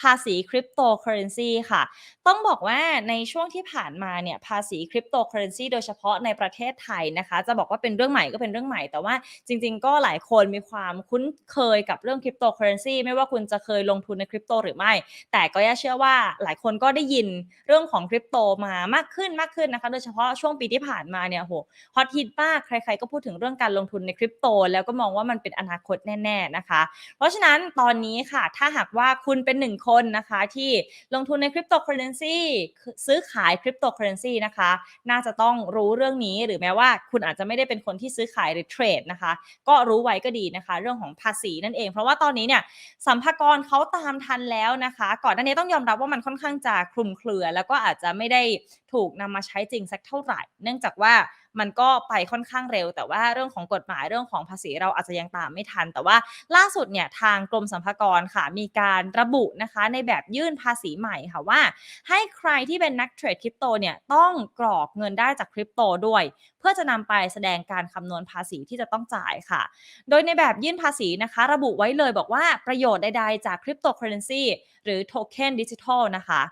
ภาษีคริปโตเคอเรนซีค่ะ ต้องบอกว่าในช่วงที่ผ่านมาเนี่ยภาษีคริปโตเคอเรนซีโดยเฉพาะในประเทศไทยนะคะ จะบอกว่าเป็นเรื่องใหม่ก็เป็นเรื่องใหม่ แต่ว่าจริง ๆ ก็หลายคนมีความคุ้นเคยกับเรื่องคริปโตเคอเรนซีไม่ว่าคุณจะเคยลงทุนในคริปโตหรือไม่ แต่ก็ย่าเชื่อว่าหลายคนก็ได้ยินเรื่องของคริปโตมามากขึ้นมากขึ้นนะคะ โดยเฉพาะช่วงปีที่ผ่านมาเนี่ยโหฮอตฮิตมากใคร ๆ ก็พูดถึงเรื่องการลงทุนในคริปโต แล้วก็มองว่ามันเป็นอนาคตแน่ ๆนะคะ เพราะฉะนั้นตอนนี้ค่ะถ้าหากว่าคุณเป็นหนึ่งคคนนะคะที่ลงทุนในคริปโตเคอเรนซีซื้อขายคริปโตเคอเรนซีนะคะ น่าจะต้องรู้เรื่องนี้หรือแม้ว่าคุณอาจจะไม่ได้เป็นคนที่ซื้อขายหรือเทรดนะคะ ก็รู้ไว้ก็ดีนะคะ เรื่องของภาษีนั่นเอง เพราะว่าตอนนี้เนี่ยสัมภากรเขาตามทันแล้วนะคะ ก่อนหน้านี้ต้องยอมรับว่ามันค่อนข้างจะคลุมเครือ แล้วก็อาจจะไม่ได้ถูกนำมาใช้จริงสักเท่าไหร่ เนื่องจากว่า มันก็ไปค่อนข้างเร็ว แต่ว่าเรื่องของกฎหมายเรื่องของภาษีเราอาจจะยังตามไม่ทัน แต่ว่าล่าสุดเนี่ยทางกรมสรรพากรค่ะมีการระบุนะคะในแบบยื่นภาษีใหม่ค่ะว่า ให้ใครที่เป็นนักเทรดคริปโตเนี่ยต้องกรอกเงินได้จากคริปโตด้วย เพื่อจะนำไปแสดงการคำนวณภาษีที่จะต้องจ่ายค่ะ โดยในแบบยื่นภาษีนะคะ ระบุไว้เลยบอกว่าประโยชน์ใดๆจากคริปโตเคอเรนซีหรือโทเค็นดิจิทัลนะคะ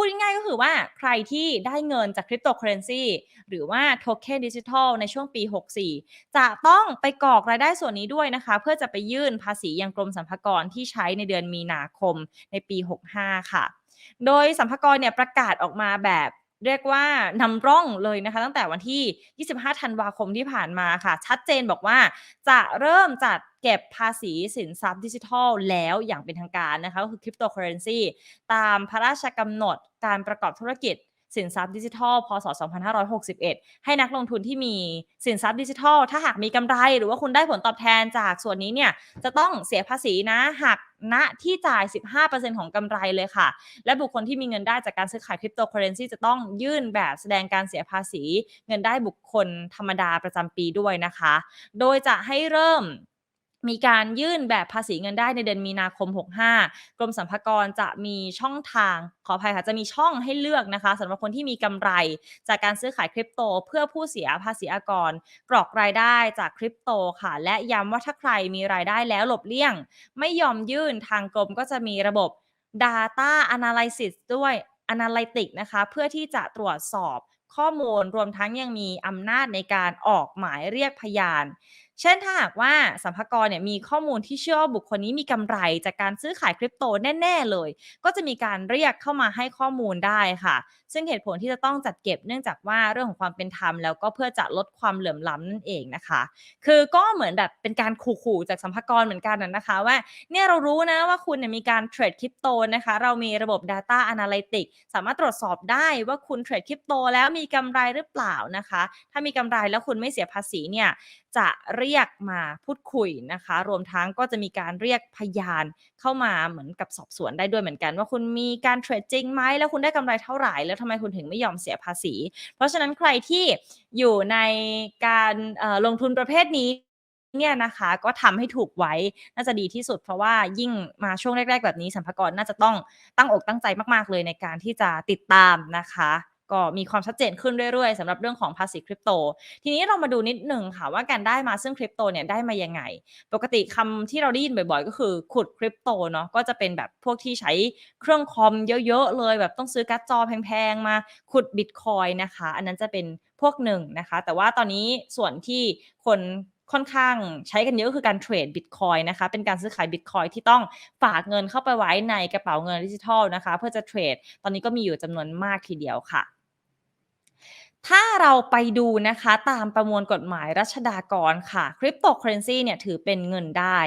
พูดง่ายๆก็คือว่าใครที่ได้เงินจากคริปโตเคอเรนซีหรือว่าโทเค็นดิจิทัลในช่วงปี 64 จะต้องไปกรอกรายได้ส่วนนี้ด้วยนะคะ เพื่อจะไปยื่นภาษียังกรมสรรพากรที่ใช้ในเดือนมีนาคมในปี 65 ค่ะ โดยสรรพากรเนี่ยประกาศออกมาแบบ เรียกว่านำร่องเลยนะคะ ตั้งแต่วันที่ 25 ธันวาคมที่ผ่านมาค่ะ ชัดเจนบอกว่าจะเริ่มจัดเก็บภาษีสินทรัพย์ดิจิทัลแล้วอย่างเป็นทางการนะคะก็คือคริปโตเคอเรนซีตามพระราชกำหนดการประกอบธุรกิจ สินทรัพย์ดิจิทัล พศ 2561 ให้นักลงทุนที่มีสินทรัพย์ดิจิทัล ถ้าหากมีกำไร หรือว่าคุณได้ผลตอบแทนจากส่วนนี้เนี่ยจะต้องเสียภาษีนะหักณที่จ่าย 15%ของกำไรเลยค่ะ และบุคคลที่มีเงินได้จากการซื้อขายคริปโตเคอเรนซีจะต้องยื่นแบบแสดงการเสียภาษี เงินได้บุคคลธรรมดาประจำปีด้วยนะคะ โดยจะให้เริ่ม มีการยื่นแบบภาษีเงินได้ในเดือนมีนาคม 65 กรมสรรพากรจะมีช่องทาง ขออภัยค่ะ จะมีช่องให้เลือกนะคะสำหรับคนที่มีกำไร จากการซื้อขายคริปโต เพื่อผู้เสียภาษีอากร กรอกรายได้จากคริปโตค่ะ และย้ำว่าถ้าใครมีรายได้แล้วหลบเลี่ยง ไม่ยอมยื่นทางกรมก็จะมีระบบ Data Analysis ด้วย Analytics นะคะ เพื่อที่จะตรวจสอบข้อมูลรวมทั้งยังมีอำนาจในการออกหมายเรียกพยาน เช่นถ้าหากว่าสัมภากรเนี่ยมีข้อมูลที่เชื่อว่าบุคคลนี้มีกำไรจากการซื้อขายคริปโตแน่ ๆ เลย ก็จะมีการเรียกเข้ามาให้ข้อมูลได้ค่ะ ซึ่งเหตุผลที่จะต้องจัดเก็บเนื่องจากว่าเรื่องของความเป็นธรรมแล้วก็เพื่อจะลดความเหลื่อมล้ำนั่นเองนะคะ คือก็เหมือนแบบเป็นการขู่ๆจากสัมภากรเหมือนกันนะคะว่าเนี่ยเรารู้นะว่าคุณเนี่ยมีการเทรดคริปโตนะคะ เรามีระบบ Data Analytics สามารถตรวจสอบได้ว่าคุณเทรดคริปโตแล้วมีกำไรหรือเปล่านะคะ ถ้ามีกำไรแล้วคุณไม่เสียภาษีเนี่ยจะเรีรียกมาพูดคุยนะคะ รวมทั้งก็จะมีการเรียกพยานเข้ามาเหมือนกับสอบสวนได้ด้วยเหมือนกัน ว่าคุณมีการเทรดจริงไหมแล้วคุณได้กำไรเท่าไหร่ แล้วทำไมคุณถึงไม่ยอมเสียภาษี เพราะฉะนั้นใครที่อยู่ในการลงทุนประเภทนี้เนี่ยนะคะก็ทำให้ถูกไว้น่าจะดีที่สุด เพราะว่ายิ่งมาช่วงแรก ๆ แบบนี้สัมภากรน่าจะต้องตั้งอกตั้งใจมาก ๆ เลยในการที่จะติดตามนะคะ ก็มีความชัดเจนขึ้นเรื่อยๆสำหรับเรื่องของภาษีคริปโต ทีนี้เรามาดูนิดหนึ่งค่ะว่าการได้มาซึ่งคริปโตเนี่ยได้มายังไง ปกติคำที่เราได้ยินบ่อยๆ ก็คือขุดคริปโตเนาะก็จะเป็นแบบพวกที่ใช้เครื่องคอมเยอะๆเลย แบบต้องซื้อการ์ดจอแพงๆมาขุดบิตคอยนะคะ อันนั้นจะเป็นพวกหนึ่งนะคะ แต่ว่าตอนนี้ส่วนที่คนค่อนข้างใช้กันเยอะคือการเทรดบิตคอยนะคะ เป็นการซื้อขายบิตคอยที่ต้องฝากเงินเข้าไปไว้ในกระเป๋าเงินดิจิทัลนะคะ เพื่อจะเทรด ตอนนี้ก็มีอยู่จำนวนมากทีเดียวค่ะ ถ้า เราไปดูนะคะตามประมวลกฎหมายรัชดากรค่ะคริปโตเคอเรนซีเนี่ยถือเป็นเงินได้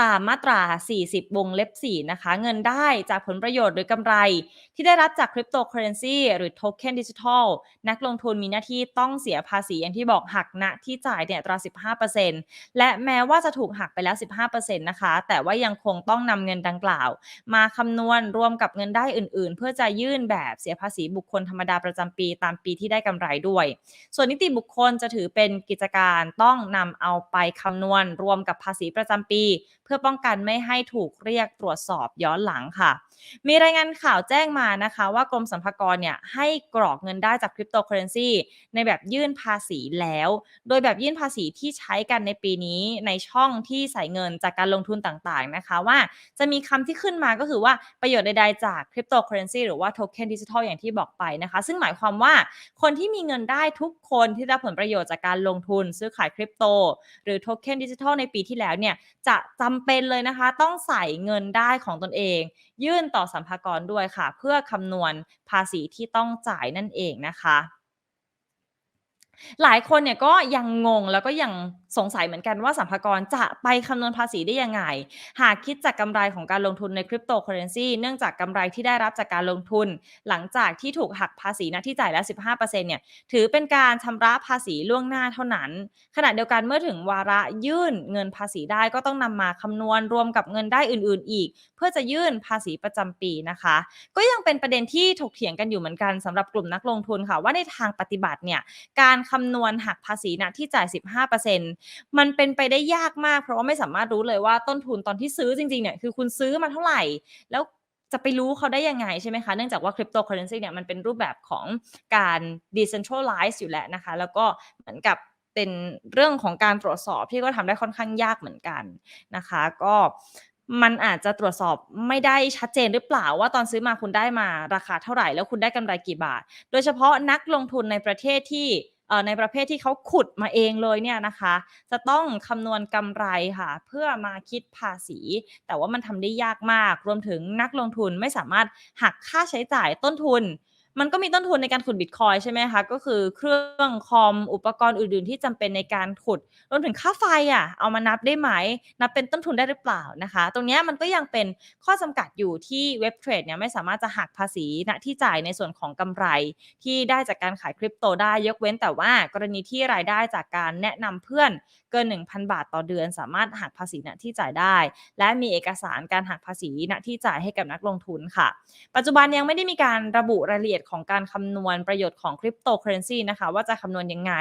ตามมาตรา 40 วงเล็บ 4 นะคะ เงินได้จากผลประโยชน์หรือกำไร ที่ได้รับจากคริปโตเคอเรนซีหรือโทเค็นดิจิทัลนักลงทุนมีหน้าที่ต้องเสียภาษีอย่างที่บอกหักณที่จ่ายเนี่ยตรา 15%และแม้ว่าจะถูกหักไปแล้ว 15%นะคะ แต่ว่ายังคงต้องนำเงินดังกล่าว มาคำนวณรวมกับเงินได้อื่น ๆ เพื่อจะยื่นแบบเสียภาษีบุคคลธรรมดาประจำปีตามปีที่ได้กำไรด้วยส่วนนิติบุคคลจะถือเป็นกิจการต้องนำเอาไปคำนวณรวมกับภาษีประจำปี เพื่อป้องกันไม่ให้ถูกเรียกตรวจสอบย้อนหลังค่ะ มีรายงานข่าวแจ้งมานะคะว่ากรมสรรพากรเนี่ยให้กรอกเงินได้จากคริปโตเคอเรนซีในแบบยื่นภาษีแล้ว โดยแบบยื่นภาษีที่ใช้กันในปีนี้ในช่องที่ใส่เงินจากการลงทุนต่างๆนะคะว่าจะมีคำที่ขึ้นมาก็คือว่าประโยชน์ใดๆจากคริปโตเคอเรนซีหรือว่าโทเค็นดิจิทัลอย่างที่บอกไปนะคะ ซึ่งหมายความว่าคนที่มีเงินได้ทุกคนที่ได้ผลประโยชน์จากการลงทุนซื้อขายคริปโต หรือโทเค็นดิจิทัลในปีที่แล้วเนี่ยจะจำเป็นเลยนะคะ ต้องใส่เงินได้ของตนเอง ยื่นต่อสัมภากรด้วยค่ะ เพื่อคำนวณภาษีที่ต้องจ่ายนั่นเองนะคะ หลายคนเนี่ยก็ยังงงแล้วก็ยังสงสัยเหมือนกันว่าสัมภากรจะไปคำนวณภาษีได้ยังไง หากคิดจากกำไรของการลงทุนในคริปโตเคอเรนซีเนื่องจากกำไรที่ได้รับจากการลงทุน หลังจากที่ถูกหักภาษีณที่จ่ายแล้ว 15%เนี่ยถือเป็นการชำระภาษีล่วงหน้าเท่านั้น ขณะเดียวกันเมื่อถึงวาระยื่นเงินภาษีได้ก็ต้องนำมาคำนวณรวมกับเงินได้อื่น ๆ อีก เพื่อจะยื่นภาษีประจำปีนะคะ ก็ยังเป็นประเด็นที่ถกเถียงกันอยู่เหมือนกันสำหรับกลุ่มนักลงทุนค่ะว่าในทางปฏิบัติเนี่ยการคำนวณหักภาษีณที่จ่าย 15%มันเป็นไปได้ยากมาก เพราะว่าไม่สามารถรู้เลยว่าต้นทุนตอนที่ซื้อจริงๆเนี่ยคือคุณซื้อมาเท่าไหร่ แล้วจะไปรู้เขาได้ยังไงใช่ไหมคะ เนื่องจากว่าคริปโตเคอเรนซีเนี่ยมันเป็นรูปแบบของการ decentralize อยู่แล้วนะคะ แล้วก็เหมือนกับเป็นเรื่องของการตรวจสอบที่ก็ทำได้ค่อนข้างยากเหมือนกันนะคะ ก็มันอาจจะตรวจสอบไม่ได้ชัดเจนหรือเปล่าว่าตอนซื้อมาคุณได้มาราคาเท่าไหร่ แล้วคุณได้กำไรกี่บาท โดยเฉพาะนักลงทุนในประเทศที่ ในประเภทที่เขาขุดมาเองเลยเนี่ยนะคะ จะต้องคำนวณกำไรค่ะ เพื่อมาคิดภาษี แต่ว่ามันทำได้ยากมาก รวมถึงนักลงทุนไม่สามารถหักค่าใช้จ่ายต้นทุน มันก็มีต้นทุนในการขุดบิตคอยใช่ไหมคะ ก็คือเครื่องคอมอุปกรณ์อื่นๆ ที่จำเป็นในการขุดรวมถึงค่าไฟอะเอามานับได้ไหม นับเป็นต้นทุนได้หรือเปล่านะคะ ตรงนี้มันก็ยังเป็นข้อจำกัดอยู่ที่เว็บเทรดเนี่ยไม่สามารถจะหักภาษีณที่จ่ายในส่วนของกำไรที่ได้จากการขายคริปโตได้ยกเว้นแต่ว่ากรณีที่รายได้จากการแนะนำเพื่อนเกิน 1,000 บาทต่อเดือน สามารถหักภาษีณที่จ่ายได้ และมีเอกสารการหักภาษีณที่จ่ายให้กับนักลงทุนค่ะ ปัจจุบันยังไม่ได้มีการระบุรายละเอียดของการคำนวณประโยชน์ของคริปโตเคอเรนซีนะคะว่าจะคำนวณยังไง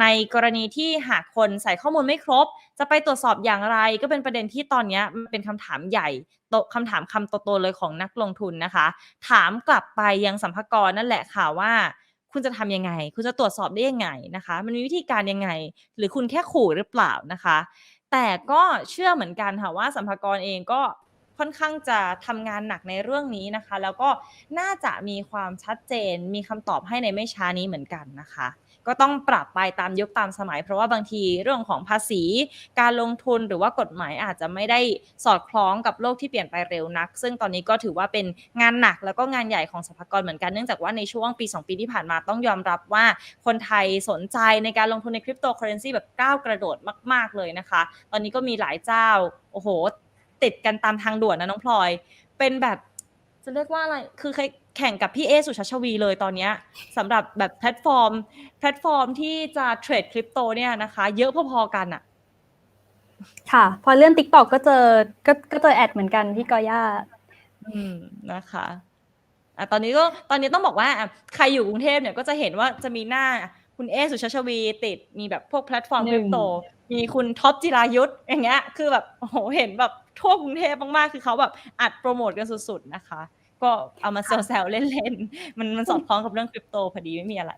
ในกรณีที่หากคนใส่ข้อมูลไม่ครบ จะไปตรวจสอบอย่างไร ก็เป็นประเด็นที่ตอนนี้มันเป็นคำถามใหญ่โตคำถามคำโตๆเลยของนักลงทุนนะคะ ถามกลับไปยังสัมภากรนั่นแหละค่ะว่าคุณจะทำยังไง คุณจะตรวจสอบได้ยังไงนะคะ มันมีวิธีการยังไง หรือคุณแค่ขู่หรือเปล่านะคะ แต่ก็เชื่อเหมือนกันค่ะว่าสัมภากรเองก็ ค่อนข้างจะทำงานหนักในเรื่องนี้นะคะ แล้วก็น่าจะมีความชัดเจน มีคำตอบให้ในไม่ช้านี้เหมือนกันนะคะ ก็ต้องปรับไปตามยุคตามสมัย เพราะว่าบางทีเรื่องของภาษี การลงทุนหรือว่ากฎหมายอาจจะไม่ได้สอดคล้องกับโลกที่เปลี่ยนไปเร็วนัก ซึ่งตอนนี้ก็ถือว่าเป็นงานหนักแล้วก็งานใหญ่ของสรรพากรเหมือนกันเนื่องจากว่าในช่วงปี 2 ปีที่ผ่านมาต้องยอมรับว่าคนไทยสนใจในการลงทุนในคริปโตเคอเรนซีแบบก้าวกระโดดมาก ๆเลยนะคะ ตอนนี้ก็มีหลายเจ้าโอ้โห ติดกันตามทางด่วนนะน้องพลอย เป็นแบบจะเรียกว่าอะไร คือเคยแข่งกับพี่เอสุชัชวีเลยตอนเนี้ยสำหรับแบบแพลตฟอร์ม แพลตฟอร์มที่จะเทรดคริปโตเนี่ยนะคะ เยอะพอๆกันอะค่ะ พอเลื่อน TikTok ก็เจอก็ก็เจอแอดเหมือนกันพี่กอย่าอืมนะคะอะตอนนี้ก็ตอนนี้ต้องบอกว่าอะใครอยู่กรุงเทพเนี่ยก็จะเห็นว่าจะมีหน้าคุณเอสุชาชวี ติดมีแบบพวกแพลตฟอร์มหคนึ่ริงปโต มีคุณท็อปจิรายุทธอย่างเงี้ย คือแบบโอ้โหเห็นแบบ ทั่วกรุงเทพมากๆ คือเขาแบบอัดโปรโมทกันสุดๆนะคะ ก็เอามาแซวๆเล่นๆ มันมันสอดคล้องกับเรื่องคริปโตพอดีไม่มีอะไร